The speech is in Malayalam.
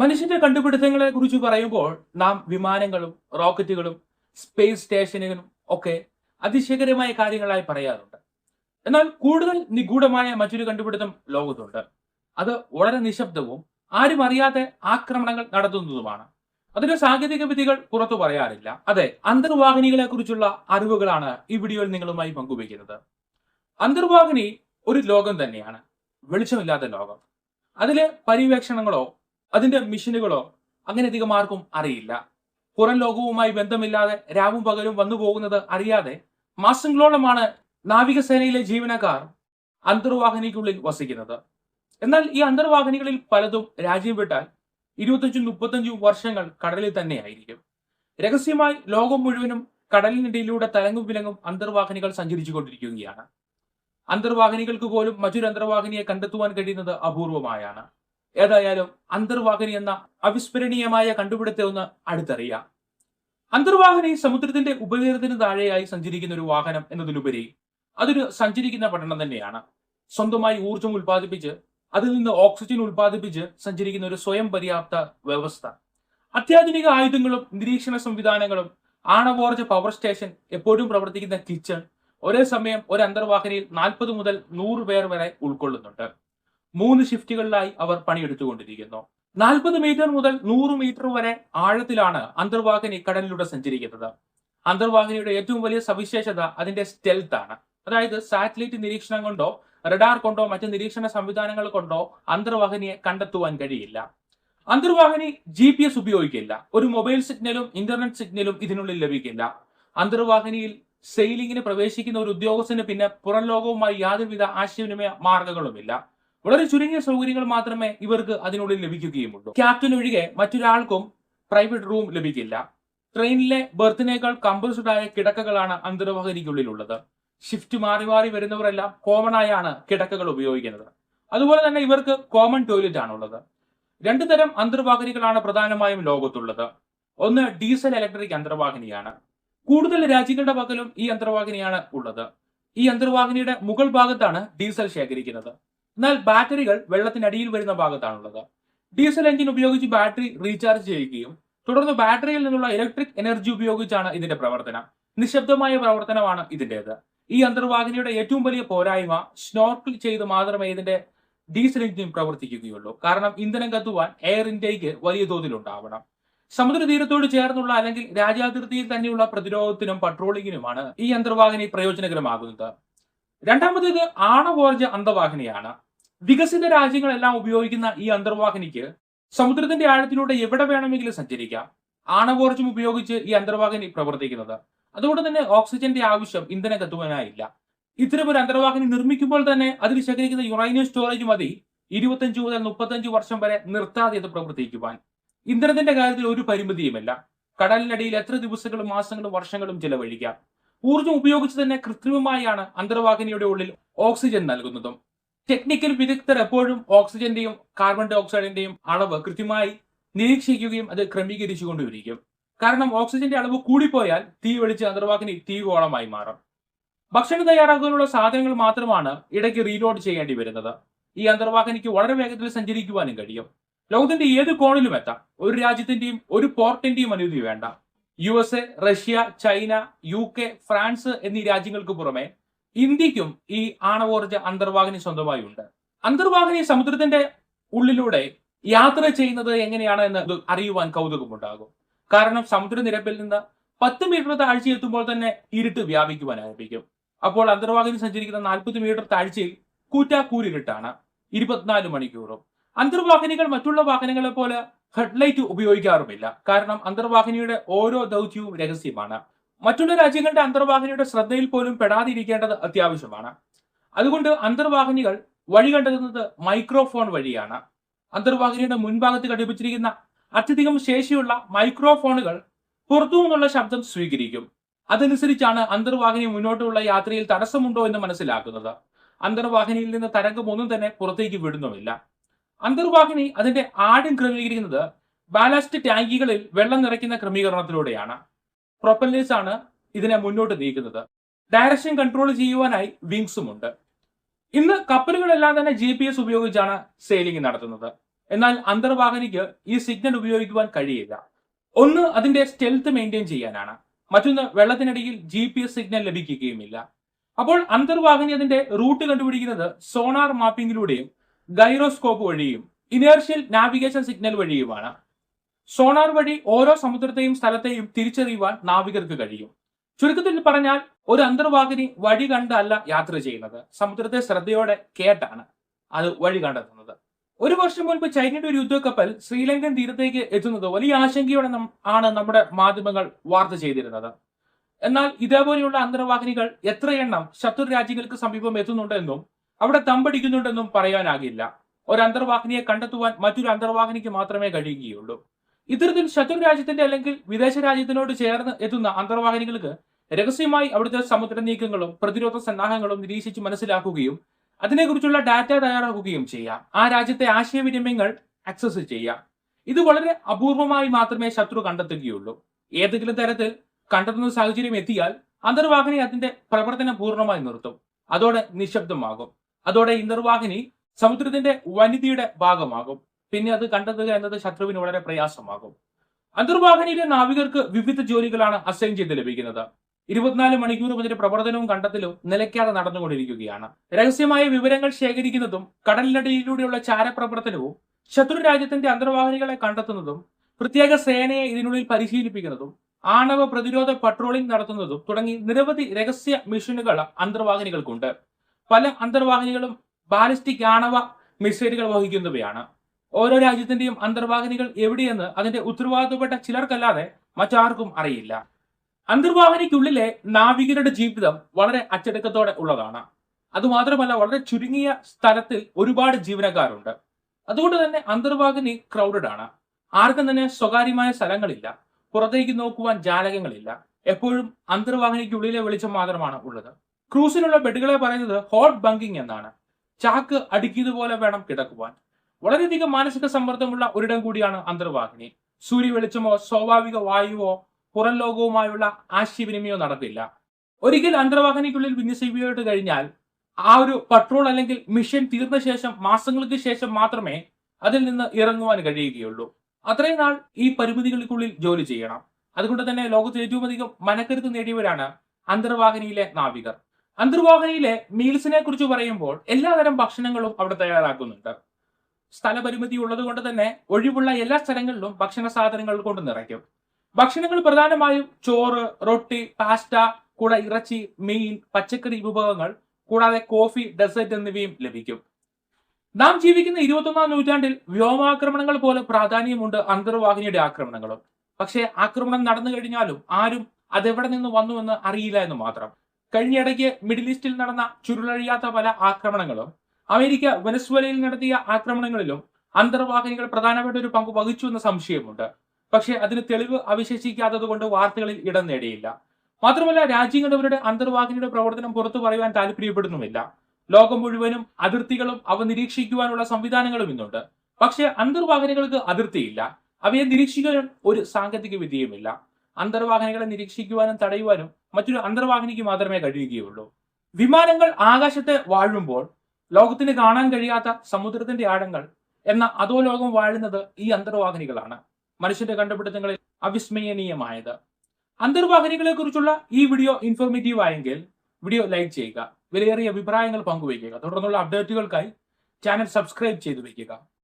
മനുഷ്യന്റെ കണ്ടുപിടുത്തങ്ങളെ കുറിച്ച് പറയുമ്പോൾ നാം വിമാനങ്ങളും റോക്കറ്റുകളും സ്പേസ് സ്റ്റേഷനുകളും ഒക്കെ അതിശയകരമായ കാര്യങ്ങളായി പറയാറുണ്ട്. എന്നാൽ കൂടുതൽ നിഗൂഢമായ മറ്റൊരു കണ്ടുപിടുത്തം ലോകത്തുണ്ട്. അത് വളരെ നിശബ്ദവും ആരും അറിയാതെ ആക്രമണങ്ങൾ നടത്തുന്നതുമാണ്. അതിന്റെ സാങ്കേതിക വിദ്യകൾ പുറത്തു പറയാറില്ല. അതെ അന്തർവാഹിനികളെ കുറിച്ചുള്ള അറിവുകളാണ് ഈ വീഡിയോയിൽ നിങ്ങളുമായി പങ്കുവയ്ക്കുന്നത്. അന്തർവാഹിനി ഒരു ലോകം തന്നെയാണ് വെളിച്ചമില്ലാത്ത ലോകം. അതിലെ പര്യവേക്ഷണങ്ങളോ അതിന്റെ മിഷനുകളോ അങ്ങനെ അധികം ആർക്കും അറിയില്ല. പുറം ലോകവുമായി ബന്ധമില്ലാതെ രാവും പകലും വന്നു പോകുന്നത് അറിയാതെ മാസങ്ങളോളമാണ് നാവികസേനയിലെ ജീവനക്കാർ അന്തർവാഹിനിക്കുള്ളിൽ വസിക്കുന്നത്. എന്നാൽ ഈ അന്തർവാഹിനികളിൽ പലതും രാജ്യം വിട്ടാൽ ഇരുപത്തഞ്ചും മുപ്പത്തഞ്ചും വർഷങ്ങൾ കടലിൽ തന്നെയായിരിക്കും. രഹസ്യമായി ലോകം മുഴുവനും കടലിനിടയിലൂടെ തലങ്ങും വിലങ്ങും അന്തർവാഹിനികൾ സഞ്ചരിച്ചു കൊണ്ടിരിക്കുകയാണ് അന്തർവാഹിനികൾക്ക് പോലും മറ്റൊരു അന്തർവാഹിനിയെ കണ്ടെത്തുവാൻ കഴിയുന്നത് അപൂർവമായാണ്. ഏതായാലും അന്തർവാഹിനി എന്ന അവിസ്മരണീയമായ കണ്ടുപിടുത്തം ഒന്ന് അടുത്തറിയാം. അന്തർവാഹിനി സമുദ്രത്തിന്റെ ഉപരിതലത്തിന് താഴെയായി സഞ്ചരിക്കുന്ന ഒരു വാഹനം എന്നതിലുപരി അതൊരു സഞ്ചരിക്കുന്ന പട്ടണം തന്നെയാണ്. സ്വന്തമായി ഊർജം ഉൽപ്പാദിപ്പിച്ച് അതിൽ നിന്ന് ഓക്സിജൻ ഉൽപ്പാദിപ്പിച്ച് സഞ്ചരിക്കുന്ന ഒരു സ്വയം പര്യാപ്ത വ്യവസ്ഥ. അത്യാധുനിക ആയുധങ്ങളും നിരീക്ഷണ സംവിധാനങ്ങളും ആണവോർജ പവർ സ്റ്റേഷൻ എപ്പോഴും പ്രവർത്തിക്കുന്ന കിച്ചൺ ഒരേ സമയം ഒരു അന്തർവാഹിനിയിൽ നാൽപ്പത് മുതൽ നൂറ് പേർ വരെ ഉൾക്കൊള്ളുന്നുണ്ട്. മൂന്ന് ഷിഫ്റ്റുകളിലായി അവർ പണിയെടുത്തുകൊണ്ടിരിക്കുന്നു. നാൽപ്പത് മീറ്റർ മുതൽ നൂറ് മീറ്റർ വരെ ആഴത്തിലാണ് അന്തർവാഹിനി കടലിലൂടെ സഞ്ചരിക്കുന്നത്. അന്തർവാഹിനിയുടെ ഏറ്റവും വലിയ സവിശേഷത അതിന്റെ സ്റ്റെൽത്ത് ആണ്. അതായത് സാറ്റലൈറ്റ് നിരീക്ഷണം കൊണ്ടോ റഡാർ കൊണ്ടോ മറ്റ് നിരീക്ഷണ സംവിധാനങ്ങൾ കൊണ്ടോ അന്തർവാഹിനിയെ കണ്ടെത്തുവാൻ കഴിയില്ല. അന്തർവാഹിനി ജി പി എസ് ഉപയോഗിക്കില്ല. ഒരു മൊബൈൽ സിഗ്നലും ഇന്റർനെറ്റ് സിഗ്നലും ഇതിനുള്ളിൽ ലഭിക്കില്ല. അന്തർവാഹിനിയിൽ സെയിലിംഗിന് പ്രവേശിക്കുന്ന ഒരു ഉദ്യോഗസ്ഥന് പിന്നെ പുറം ലോകവുമായി യാതൊരുവിധ ആശയവിനിമയ മാർഗങ്ങളുമില്ല. വളരെ ചുരുങ്ങിയ സൗകര്യങ്ങൾ മാത്രമേ ഇവർക്ക് അതിനുള്ളിൽ ലഭിക്കുകയുമുള്ളൂ. ക്യാപ്റ്റൻ ഒഴികെ മറ്റൊരാൾക്കും പ്രൈവറ്റ് റൂം ലഭിക്കില്ല. ട്രെയിനിലെ ബർത്തിനേക്കാൾ കമ്പൽസഡായ കിടക്കകളാണ് അന്തർവാഹിനിക്കുള്ളിലുള്ളത്. ഷിഫ്റ്റ് മാറി മാറി വരുന്നവരെല്ലാം കോമൺ ആയാണ് കിടക്കകൾ ഉപയോഗിക്കുന്നത്. അതുപോലെ തന്നെ ഇവർക്ക് കോമൺ ടോയ്ലറ്റ് ആണുള്ളത്. രണ്ടു തരം അന്തർവാഹിനികളാണ് പ്രധാനമായും ലോകത്തുള്ളത്. ഒന്ന് ഡീസൽ ഇലക്ട്രിക് അന്തർവാഹിനിയാണ്. കൂടുതൽ രാജ്യങ്ങളുടെ പക്കലും ഈ അന്തർവാഹിനിയാണ് ഉള്ളത്. ഈ അന്തർവാഹിനിയുടെ മുകൾ ഭാഗത്താണ് ഡീസൽ ശേഖരിക്കുന്നത്. എന്നാൽ ബാറ്ററികൾ വെള്ളത്തിനടിയിൽ വരുന്ന ഭാഗത്താണുള്ളത്. ഡീസൽ എഞ്ചിൻ ഉപയോഗിച്ച് ബാറ്ററി റീചാർജ് ചെയ്യുകയും തുടർന്ന് ബാറ്ററിയിൽ നിന്നുള്ള ഇലക്ട്രിക് എനർജി ഉപയോഗിച്ചാണ് ഇതിന്റെ പ്രവർത്തനം. നിശബ്ദമായ പ്രവർത്തനമാണ് ഇതിന്റേത്. ഈ അന്തർവാഹിനിയുടെ ഏറ്റവും വലിയ പോരായ്മ സ്നോർക്കിൾ ചെയ്ത് മാത്രമേ ഇതിന്റെ ഡീസൽ എഞ്ചിൻ പ്രവർത്തിക്കുകയുള്ളൂ. കാരണം ഇന്ധനം കത്തുവാൻ എയർ ഇൻടേക്ക് വലിയ തോതിൽ ഉണ്ടാവണം. സമുദ്രതീരത്തോട് ചേർന്നുള്ള അല്ലെങ്കിൽ രാജ്യാതിർത്തിയിൽ തന്നെയുള്ള പ്രതിരോധത്തിനും പട്രോളിങ്ങിനുമാണ് ഈ അന്തർവാഹിനി പ്രയോജനകരമാകുന്നത്. രണ്ടാമത്തേത് ആണവോർജ അന്തർവാഹിനിയാണ്. വികസിത രാജ്യങ്ങളെല്ലാം ഉപയോഗിക്കുന്ന ഈ അന്തർവാഹിനിക്ക് സമുദ്രത്തിന്റെ ആഴത്തിലൂടെ എവിടെ വേണമെങ്കിലും സഞ്ചരിക്കാം. ആണവോർജം ഉപയോഗിച്ച് ഈ അന്തർവാഹിനി പ്രവർത്തിക്കുന്നത്. അതുകൊണ്ട് തന്നെ ഓക്സിജന്റെ ആവശ്യം ഇന്ധനം കത്തുവാനായില്ല ഇത്തരം ഒരു അന്തർവാഹിനി നിർമ്മിക്കുമ്പോൾ തന്നെ അതിൽ ശേഖരിക്കുന്ന യുറേനിയം സ്റ്റോറേജ് മതി. ഇരുപത്തഞ്ച് മുതൽ മുപ്പത്തഞ്ച് വർഷം വരെ നിർത്താതെ ഇത് പ്രവർത്തിക്കുവാൻ. ഇന്ധനത്തിന്റെ കാര്യത്തിൽ ഒരു പരിമിതിയുമല്ല. കടലിനടിയിൽ എത്ര ദിവസങ്ങളും മാസങ്ങളും വർഷങ്ങളും ചിലവഴിക്കാം. ഊർജം ഉപയോഗിച്ച് തന്നെ കൃത്രിമമായാണ് അന്തർവാഹിനിയുടെ ഉള്ളിൽ ഓക്സിജൻ നൽകുന്നതും. ടെക്നിക്കൽ വിദഗ്ധർ എപ്പോഴും ഓക്സിജന്റെയും കാർബൺ ഡൈ ഓക്സൈഡിന്റെയും അളവ് കൃത്യമായി നിരീക്ഷിക്കുകയും അത് ക്രമീകരിച്ചു ക്രമീകരിച്ചുകൊണ്ടിരിക്കും. കാരണം ഓക്സിജന്റെ അളവ് കൂടിപ്പോയാൽ തീ വെളിച്ച് അന്തർവാഹിനി തീവോളമായി മാറും. ഭക്ഷണം തയ്യാറാക്കാനുള്ള സാധനങ്ങൾ മാത്രമാണ് ഇടയ്ക്ക് റീലോഡ് ചെയ്യേണ്ടി വരുന്നത്. ഈ അന്തർവാഹിനിക്ക് വളരെ വേഗത്തിൽ സഞ്ചരിക്കുവാനും കഴിയും. ലോകത്തിന്റെ ഏത് കോണിലും എത്താം. ഒരു രാജ്യത്തിന്റെയും ഒരു പോർട്ടിന്റെയും അനുമതി വേണ്ട. U S A Russia China U K France എന്നീ രാജ്യങ്ങൾക്ക് പുറമെ ഇന്ത്യക്കും ഈ ആണവോർജ അന്തർവാഹിനി സ്വന്തമായി ഉണ്ട്. അന്തർവാഹിനി സമുദ്രത്തിന്റെ ഉള്ളിലൂടെ യാത്ര ചെയ്യുന്നത് എങ്ങനെയാണ് എന്ന് അറിയുവാൻ കൗതുകമുണ്ടാകും. കാരണം സമുദ്രനിരപ്പിൽ നിന്ന് പത്ത് മീറ്റർ താഴ്ച എത്തുമ്പോൾ തന്നെ ഇരുട്ട് വ്യാപിക്കുവാൻ ആരംഭിക്കും. അപ്പോൾ അന്തർവാഹിനി സഞ്ചരിക്കുന്ന നാൽപ്പത് മീറ്റർ താഴ്ചയിൽ കൂറ്റാക്കൂരിട്ടാണ് ഇരുപത്തിനാല് മണിക്കൂറും. അന്തർവാഹിനികൾ മറ്റുള്ള വാഹനങ്ങളെ പോലെ ഹെഡ്ലൈറ്റ് ഉപയോഗിക്കാറുമില്ല. കാരണം അന്തർവാഹിനിയുടെ ഓരോ ദൗത്യവും രഹസ്യമാണ്. മറ്റുള്ള രാജ്യങ്ങളുടെ അന്തർവാഹിനിയുടെ ശ്രദ്ധയിൽ പോലും പെടാതിരിക്കേണ്ടത് അത്യാവശ്യമാണ്. അതുകൊണ്ട് അന്തർവാഹിനികൾ വഴി കണ്ടെത്തുന്നത് മൈക്രോഫോൺ വഴിയാണ്. അന്തർവാഹിനിയുടെ മുൻഭാഗത്ത് ഘടിപ്പിച്ചിരിക്കുന്ന അത്യധികം ശേഷിയുള്ള മൈക്രോഫോണുകൾ പുറത്തു നിന്നുള്ള ശബ്ദം സ്വീകരിക്കും. അതനുസരിച്ചാണ് അന്തർവാഹിനി മുന്നോട്ടുള്ള യാത്രയിൽ തടസ്സമുണ്ടോ എന്ന് മനസ്സിലാക്കുന്നത്. അന്തർവാഹിനിയിൽ നിന്ന് തരംഗം ഒന്നും തന്നെ പുറത്തേക്ക് വിടുന്നുമില്ല. അന്തർവാഹിനി അതിന്റെ ആഴം ക്രമീകരിക്കുന്നത് ബാലാസ്റ്റ് ടാങ്കികളിൽ വെള്ളം നിറയ്ക്കുന്ന ക്രമീകരണത്തിലൂടെയാണ്. പ്രൊപ്പല്ലേഴ്സ് ആണ് ഇതിനെ മുന്നോട്ട് നീക്കുന്നത്. ഡയറക്ഷൻ കൺട്രോൾ ചെയ്യുവാനായി വിങ്സും ഉണ്ട് ഇന്ന് കപ്പലുകളെല്ലാം തന്നെ ജി പി എസ് ഉപയോഗിച്ചാണ് സെയിലിംഗ് നടത്തുന്നത്. എന്നാൽ അന്തർവാഹിനിക്ക് ഈ സിഗ്നൽ ഉപയോഗിക്കുവാൻ കഴിയില്ല. ഒന്ന് അതിന്റെ സ്റ്റെൽത്ത് മെയിന്റെയിൻ ചെയ്യാനാണ്. മറ്റൊന്ന് വെള്ളത്തിനിടയിൽ ജി പി എസ് സിഗ്നൽ ലഭിക്കുകയുമില്ല. അപ്പോൾ അന്തർവാഹിനി അതിന്റെ റൂട്ട് കണ്ടുപിടിക്കുന്നത് സോണാർ മാപ്പിംഗിലൂടെയും ഗൈറോസ്കോപ്പ് വഴിയും ഇനേർഷ്യൽ നാവിഗേഷൻ സിഗ്നൽ വഴിയുമാണ്. സോണാർ വഴി ഓരോ സമുദ്രത്തെയും സ്ഥലത്തെയും തിരിച്ചറിയുവാൻ നാവികർക്ക് കഴിയും. ചുരുക്കത്തിൽ പറഞ്ഞാൽ ഒരു അന്തർവാഹിനി വഴി കണ്ടല്ല യാത്ര ചെയ്യുന്നത്. സമുദ്രത്തെ ശ്രദ്ധയോടെ കേട്ടാണ് അത് വഴി കണ്ടെത്തുന്നത്. ഒരു വർഷം മുൻപ് ചൈനയുടെ ഒരു യുദ്ധക്കപ്പൽ ശ്രീലങ്കൻ തീരത്തേക്ക് എത്തുന്നത് വലിയ ആശങ്കയോടെ ആണ് നമ്മുടെ മാധ്യമങ്ങൾ വാർത്ത ചെയ്തിരുന്നത്. എന്നാൽ ഇതേപോലെയുള്ള അന്തർവാഹിനികൾ എത്ര എണ്ണം ശത്രു രാജ്യങ്ങൾക്ക് സമീപം എത്തുന്നുണ്ടെന്നും അവിടെ തമ്പടിക്കുന്നുണ്ടെന്നും പറയാനാകില്ല. ഒരു അന്തർവാഹിനിയെ കണ്ടെത്തുവാൻ മറ്റൊരു അന്തർവാഹിനിക്ക് മാത്രമേ കഴിയുകയുള്ളൂ. ഇത്തരത്തിൽ ശത്രു രാജ്യത്തിന്റെ അല്ലെങ്കിൽ വിദേശ രാജ്യത്തിനോട് ചേർന്ന് എത്തുന്ന അന്തർവാഹിനികൾക്ക് രഹസ്യമായി അവിടുത്തെ സമുദ്ര നീക്കങ്ങളും പ്രതിരോധ സന്നാഹങ്ങളും നിരീക്ഷിച്ച് മനസ്സിലാക്കുകയും അതിനെക്കുറിച്ചുള്ള ഡാറ്റ തയ്യാറാക്കുകയും ചെയ്യാം. ആ രാജ്യത്തെ ആശയവിനിമയങ്ങൾ ആക്സസ് ചെയ്യാം. ഇത് വളരെ അപൂർവമായി മാത്രമേ ശത്രു കണ്ടെത്തുകയുള്ളൂ. ഏതെങ്കിലും തരത്തിൽ കണ്ടെത്തുന്ന സാഹചര്യം എത്തിയാൽ അന്തർവാഹിനി അതിന്റെ പ്രവർത്തനം പൂർണമായി നിർത്തും. അതോടെ നിശബ്ദമാകും. അതോടെ ഇന്തർവാഹിനി സമുദ്രത്തിന്റെ വനിതയുടെ ഭാഗമാകും. പിന്നെ അത് കണ്ടെത്തുക എന്നത് ശത്രുവിന് വളരെ പ്രയാസമാകും. അന്തർവാഹിനിയിലെ നാവികർക്ക് വിവിധ ജോലികളാണ് അസൈൻ ചെയ്ത് ലഭിക്കുന്നത്. ഇരുപത്തിനാല് മണിക്കൂറും അതിന്റെ പ്രവർത്തനവും കണ്ടെത്തലും നിലയ്ക്കാതെ നടന്നുകൊണ്ടിരിക്കുകയാണ്. രഹസ്യമായ വിവരങ്ങൾ ശേഖരിക്കുന്നതും കടലിനടിയിലൂടെയുള്ള ചാരപ്രവർത്തനവും ശത്രു രാജ്യത്തിന്റെ അന്തർവാഹിനികളെ കണ്ടെത്തുന്നതും പ്രത്യേക സേനയെ ഇതിനുള്ളിൽ പരിശീലിപ്പിക്കുന്നതും ആണവ പ്രതിരോധ പട്രോളിംഗ് നടത്തുന്നതും തുടങ്ങി നിരവധി രഹസ്യ മിഷനുകൾ അന്തർവാഹിനികൾക്കുണ്ട്. പല അന്തർവാഹിനികളും ബാലിസ്റ്റിക് ആണവ മിസൈലുകൾ വഹിക്കുന്നവയാണ്. ഓരോ രാജ്യത്തിന്റെയും അന്തർവാഹിനികൾ എവിടെയെന്ന് അതിന്റെ ഉത്തരവാദിത്തപ്പെട്ട ചിലർക്കല്ലാതെ മറ്റാർക്കും അറിയില്ല. അന്തർവാഹിനിക്കുള്ളിലെ നാവികരുടെ ജീവിതം വളരെ അച്ചടക്കത്തോടെ ഉള്ളതാണ്. അതുമാത്രമല്ല വളരെ ചുരുങ്ങിയ സ്ഥലത്തിൽ ഒരുപാട് ജീവനക്കാരുണ്ട്. അതുകൊണ്ട് തന്നെ അന്തർവാഹിനി ക്രൗഡഡ് ആണ്. ആർക്കും തന്നെ സ്വകാര്യമായ സ്ഥലങ്ങളില്ല. പുറത്തേക്ക് നോക്കുവാൻ ജാലകങ്ങളില്ല. എപ്പോഴും അന്തർവാഹിനിക്കുള്ളിലെ വെളിച്ചം മാത്രമാണ് ഉള്ളത്. ക്രൂസിനുള്ള ബെഡുകളെ പറയുന്നത് ഹോട്ട് ബങ്കിങ് എന്നാണ്. ചാക്ക് അടുക്കിയതുപോലെ വേണം കിടക്കുവാൻ. വളരെയധികം മാനസിക സമ്മർദ്ദമുള്ള ഒരിടം കൂടിയാണ് അന്തർവാഹിനി. സൂര്യ വെളിച്ചമോ സ്വാഭാവിക വായുവോ പുറം ലോകവുമായുള്ള ആശയവിനിമയമോ നടക്കില്ല. ഒരിക്കൽ അന്തർവാഹിനിക്കുള്ളിൽ വിന്യസിപ്പിക്കപ്പെട്ട് കഴിഞ്ഞാൽ ആ ഒരു പട്രോൾ അല്ലെങ്കിൽ മിഷൻ തീർന്ന ശേഷം മാസങ്ങൾക്ക് ശേഷം മാത്രമേ അതിൽ നിന്ന് ഇറങ്ങുവാൻ കഴിയുകയുള്ളൂ. അത്രയും നാൾ ഈ പരിമിതികൾക്കുള്ളിൽ ജോലി ചെയ്യണം. അതുകൊണ്ട് തന്നെ ലോകത്ത് ഏറ്റവും അധികം മനക്കരുത്ത് നേടിയവരാണ് അന്തർവാഹിനിയിലെ നാവികർ. അന്തർവാഹിനിയിലെ മീൽസിനെ കുറിച്ച് പറയുമ്പോൾ എല്ലാതരം ഭക്ഷണങ്ങളും അവിടെ തയ്യാറാക്കുന്നുണ്ട്. സ്ഥലപരിമിതി ഉള്ളത് കൊണ്ട് തന്നെ ഒഴിവുള്ള എല്ലാ സ്ഥലങ്ങളിലും ഭക്ഷണ സാധനങ്ങൾ കൊണ്ട് നിറയ്ക്കും. ഭക്ഷണങ്ങൾ പ്രധാനമായും ചോറ് റൊട്ടി പാസ്റ്റ കൂടെ ഇറച്ചി മീൻ പച്ചക്കറി വിഭവങ്ങൾ കൂടാതെ കോഫി ഡെസേർട്ട് എന്നിവയും ലഭിക്കും. നാം ജീവിക്കുന്ന ഇരുപത്തൊന്നാം നൂറ്റാണ്ടിൽ വ്യോമാക്രമണങ്ങൾ പോലെ പ്രാധാന്യമുണ്ട് അന്തർവാഹിനിയുടെ ആക്രമണങ്ങളും. പക്ഷേ ആക്രമണം നടന്നു കഴിഞ്ഞാലും ആരും അതെവിടെ നിന്ന് വന്നുവെന്ന് അറിയില്ല എന്ന് മാത്രം. കഴിഞ്ഞിടയ്ക്ക് മിഡിൽ ഈസ്റ്റിൽ നടന്ന ചുരുളഴിയാത്ത പല ആക്രമണങ്ങളും അമേരിക്ക വെനസ്വേലയിൽ നടത്തിയ ആക്രമണങ്ങളിലും അന്തർവാഹിനികൾ പ്രധാനപ്പെട്ട ഒരു പങ്ക് വഹിച്ചു എന്ന സംശയമുണ്ട്. പക്ഷെ അതിന് തെളിവ് അവശേഷിക്കാത്തത് കൊണ്ട് വാർത്തകളിൽ ഇടം നേടിയില്ല. മാത്രമല്ല രാജ്യങ്ങൾ അവരുടെ അന്തർവാഹിനിയുടെ പ്രവർത്തനം പുറത്തു പറയുവാൻ താല്പര്യപ്പെടുന്നുമില്ല ലോകം മുഴുവനും അതിർത്തികളും അവ നിരീക്ഷിക്കുവാനുള്ള സംവിധാനങ്ങളും ഇന്നുണ്ട്. പക്ഷെ അന്തർവാഹിനികൾക്ക് അതിർത്തിയില്ല. അവയെ നിരീക്ഷിക്കാൻ ഒരു സാങ്കേതിക വിദ്യയുമില്ല. അന്തർവാഹിനികളെ നിരീക്ഷിക്കുവാനും തടയുവാനും മറ്റൊരു അന്തർവാഹിനിക്ക് മാത്രമേ കഴിയുകയുള്ളൂ. വിമാനങ്ങൾ ആകാശത്തെ വാഴുമ്പോൾ ലോകത്തിന് കാണാൻ കഴിയാത്ത സമുദ്രത്തിന്റെ ആഴങ്ങൾ എന്ന അതോ ലോകം വാഴുന്നത് ഈ അന്തർവാഹിനികളാണ്. മനുഷ്യന്റെ കണ്ടുപിടുത്തങ്ങളിൽ അവിസ്മയനീയമായത് അന്തർവാഹിനികളെ കുറിച്ചുള്ള ഈ വീഡിയോ ഇൻഫോർമേറ്റീവ് ആയെങ്കിൽ വീഡിയോ ലൈക്ക് ചെയ്യുക. വിലയേറിയ അഭിപ്രായങ്ങൾ പങ്കുവയ്ക്കുക. തുടർന്നുള്ള അപ്ഡേറ്റുകൾക്കായി ചാനൽ സബ്സ്ക്രൈബ് ചെയ്തു വയ്ക്കുക